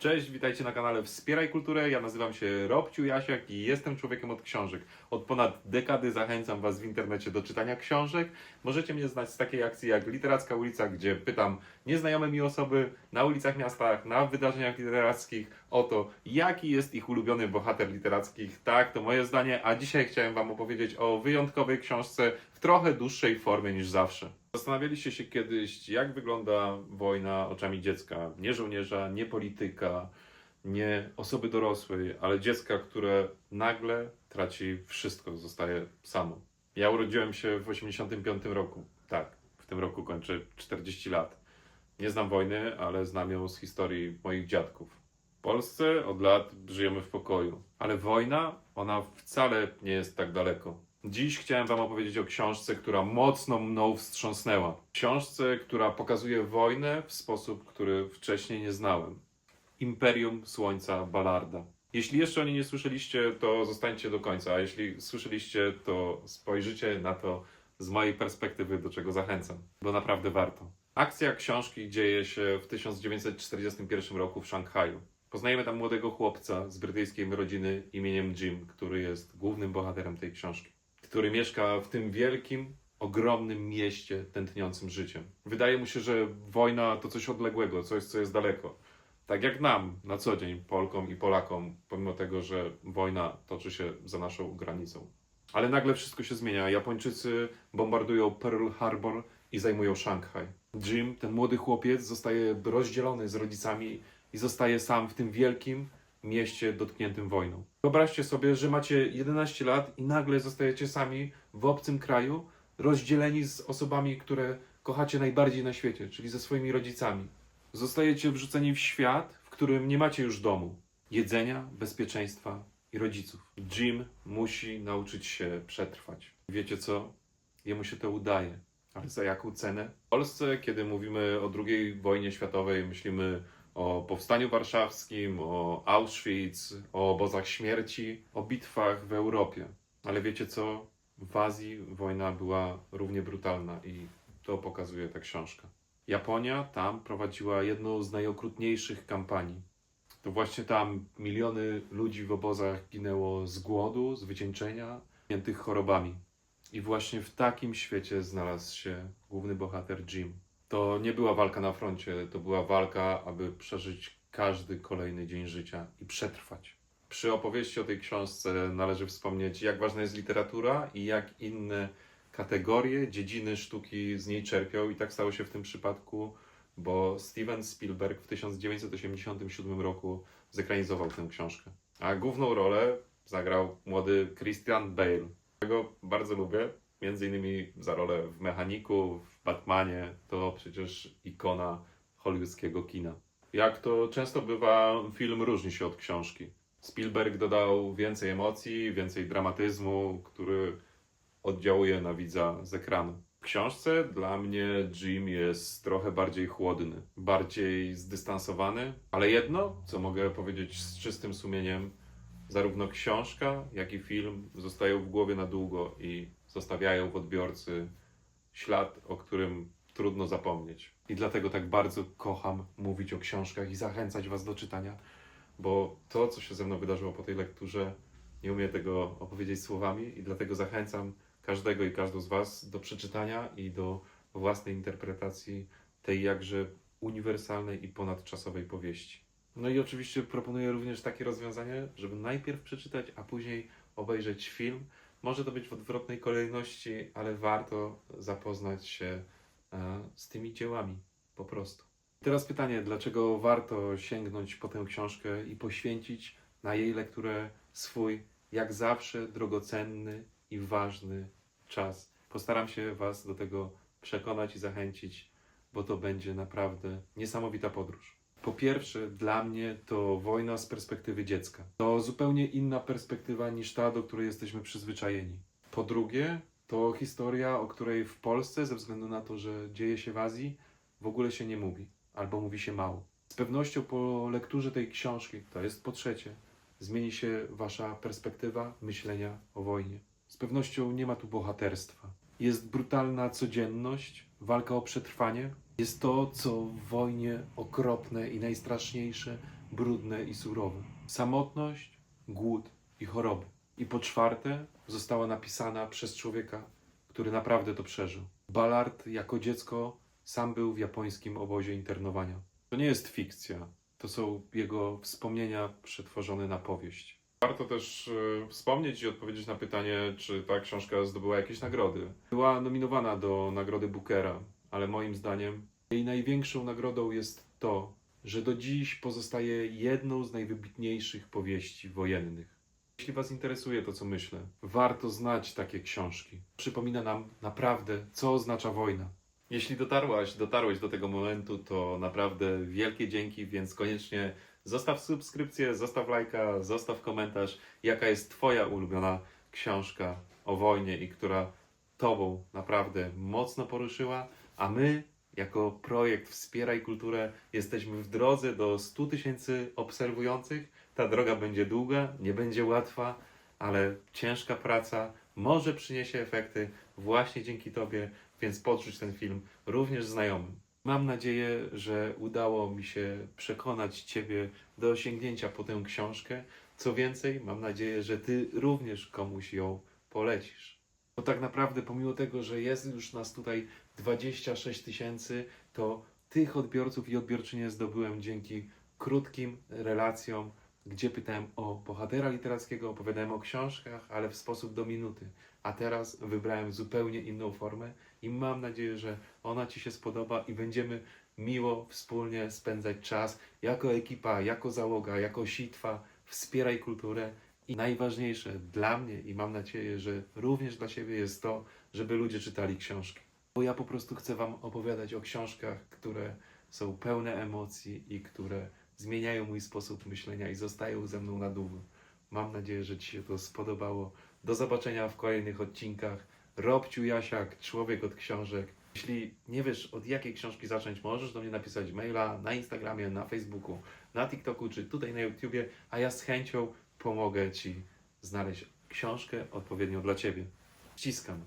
Cześć, witajcie na kanale Wspieraj Kulturę. Ja nazywam się Robciu Jasiak i jestem człowiekiem od książek. Od ponad dekady zachęcam Was w internecie do czytania książek. Możecie mnie znać z takiej akcji jak Literacka Ulica, gdzie pytam nieznajome mi osoby na ulicach miastach, na wydarzeniach literackich o to, jaki jest ich ulubiony bohater literackich. Tak, to moje zdanie, a dzisiaj chciałem Wam opowiedzieć o wyjątkowej książce w trochę dłuższej formie niż zawsze. Zastanawialiście się kiedyś, jak wygląda wojna oczami dziecka? Nie żołnierza, nie polityka, nie osoby dorosłej, ale dziecka, które nagle traci wszystko, zostaje samo. Ja urodziłem się w 85 roku. Tak, w tym roku kończę 40 lat. Nie znam wojny, ale znam ją z historii moich dziadków. W Polsce od lat żyjemy w pokoju, ale wojna, ona wcale nie jest tak daleko. Dziś chciałem Wam opowiedzieć o książce, która mocno mną wstrząsnęła. Książce, która pokazuje wojnę w sposób, który wcześniej nie znałem. Imperium Słońca Ballarda. Jeśli jeszcze o niej nie słyszeliście, to zostańcie do końca, a jeśli słyszeliście, to spojrzycie na to z mojej perspektywy, do czego zachęcam, bo naprawdę warto. Akcja książki dzieje się w 1941 roku w Szanghaju. Poznajemy tam młodego chłopca z brytyjskiej rodziny imieniem Jim, który jest głównym bohaterem tej książki, który mieszka w tym wielkim, ogromnym mieście tętniącym życiem. Wydaje mu się, że wojna to coś odległego, coś, co jest daleko. Tak jak nam na co dzień, Polkom i Polakom, pomimo tego, że wojna toczy się za naszą granicą. Ale nagle wszystko się zmienia. Japończycy bombardują Pearl Harbor i zajmują Szanghaj. Jim, ten młody chłopiec, zostaje rozdzielony z rodzicami i zostaje sam w tym wielkim mieście dotkniętym wojną. Wyobraźcie sobie, że macie 11 lat i nagle zostajecie sami w obcym kraju, rozdzieleni z osobami, które kochacie najbardziej na świecie, czyli ze swoimi rodzicami. Zostajecie wrzuceni w świat, w którym nie macie już domu, jedzenia, bezpieczeństwa i rodziców. Jim musi nauczyć się przetrwać. Wiecie co? Jemu się to udaje. Ale za jaką cenę? W Polsce, kiedy mówimy o II wojnie światowej, myślimy o powstaniu warszawskim, o Auschwitz, o obozach śmierci, o bitwach w Europie. Ale wiecie co? W Azji wojna była równie brutalna i to pokazuje ta książka. Japonia tam prowadziła jedną z najokrutniejszych kampanii. To właśnie tam miliony ludzi w obozach ginęło z głodu, z wycieńczenia, miętych chorobami. I właśnie w takim świecie znalazł się główny bohater Jim. To nie była walka na froncie, to była walka, aby przeżyć każdy kolejny dzień życia i przetrwać. Przy opowieści o tej książce należy wspomnieć, jak ważna jest literatura i jak inne kategorie, dziedziny sztuki z niej czerpią. I tak stało się w tym przypadku, bo Steven Spielberg w 1987 roku zekranizował tę książkę. A główną rolę zagrał młody Christian Bale, którego bardzo lubię. Między innymi za rolę w Mechaniku, Batmanie. To przecież ikona hollywoodzkiego kina. Jak to często bywa, film różni się od książki. Spielberg dodał więcej emocji, więcej dramatyzmu, który oddziałuje na widza z ekranu. W książce dla mnie Jim jest trochę bardziej chłodny, bardziej zdystansowany, ale jedno, co mogę powiedzieć z czystym sumieniem, zarówno książka, jak i film zostają w głowie na długo i zostawiają w odbiorcy ślad, o którym trudno zapomnieć. I dlatego tak bardzo kocham mówić o książkach i zachęcać Was do czytania, bo to, co się ze mną wydarzyło po tej lekturze, nie umiem tego opowiedzieć słowami i dlatego zachęcam każdego i każdą z Was do przeczytania i do własnej interpretacji tej jakże uniwersalnej i ponadczasowej powieści. No i oczywiście proponuję również takie rozwiązanie, żeby najpierw przeczytać, a później obejrzeć film. Może to być w odwrotnej kolejności, ale warto zapoznać się e, z tymi dziełami po prostu. Teraz pytanie, dlaczego warto sięgnąć po tę książkę i poświęcić na jej lekturę swój, jak zawsze, drogocenny i ważny czas. Postaram się Was do tego przekonać i zachęcić, bo to będzie naprawdę niesamowita podróż. Po pierwsze, dla mnie to wojna z perspektywy dziecka. To zupełnie inna perspektywa niż ta, do której jesteśmy przyzwyczajeni. Po drugie, to historia, o której w Polsce, ze względu na to, że dzieje się w Azji, w ogóle się nie mówi, albo mówi się mało. Z pewnością po lekturze tej książki, to jest po trzecie, zmieni się Wasza perspektywa myślenia o wojnie. Z pewnością nie ma tu bohaterstwa. Jest brutalna codzienność, walka o przetrwanie. Jest to, co w wojnie okropne i najstraszniejsze brudne i surowe. Samotność, głód i choroby. I po czwarte, została napisana przez człowieka, który naprawdę to przeżył. Ballard jako dziecko sam był w japońskim obozie internowania. To nie jest fikcja, to są jego wspomnienia przetworzone na powieść. Warto też e, wspomnieć i odpowiedzieć na pytanie, czy ta książka zdobyła jakieś nagrody. Była nominowana do nagrody Bookera, ale moim zdaniem jej największą nagrodą jest to, że do dziś pozostaje jedną z najwybitniejszych powieści wojennych. Jeśli Was interesuje to, co myślę, warto znać takie książki. Przypomina nam naprawdę, co oznacza wojna. Jeśli dotarłaś, dotarłeś do tego momentu, to naprawdę wielkie dzięki, więc koniecznie zostaw subskrypcję, zostaw lajka, zostaw komentarz, jaka jest Twoja ulubiona książka o wojnie i która Tobą naprawdę mocno poruszyła, a my jako projekt Wspieraj Kulturę jesteśmy w drodze do 100 tysięcy obserwujących. Ta droga będzie długa, nie będzie łatwa, ale ciężka praca może przyniesie efekty właśnie dzięki Tobie, więc podrzuć ten film również znajomym. Mam nadzieję, że udało mi się przekonać Ciebie do osiągnięcia po tę książkę. Co więcej, mam nadzieję, że Ty również komuś ją polecisz. Bo tak naprawdę, pomimo tego, że jest już nas tutaj 26 tysięcy, to tych odbiorców i odbiorczynie zdobyłem dzięki krótkim relacjom, gdzie pytałem o bohatera literackiego, opowiadałem o książkach, ale w sposób do minuty. A teraz wybrałem zupełnie inną formę i mam nadzieję, że ona Ci się spodoba i będziemy miło wspólnie spędzać czas jako ekipa, jako załoga, jako sitwa. Wspieraj kulturę i najważniejsze dla mnie i mam nadzieję, że również dla siebie jest to, żeby ludzie czytali książki. Bo ja po prostu chcę Wam opowiadać o książkach, które są pełne emocji i które zmieniają mój sposób myślenia i zostają ze mną na długo. Mam nadzieję, że Ci się to spodobało. Do zobaczenia w kolejnych odcinkach. Robciu Jasiak, człowiek od książek. Jeśli nie wiesz od jakiej książki zacząć, możesz do mnie napisać maila na Instagramie, na Facebooku, na TikToku czy tutaj na YouTubie, a ja z chęcią pomogę Ci znaleźć książkę odpowiednią dla Ciebie. Ściskam.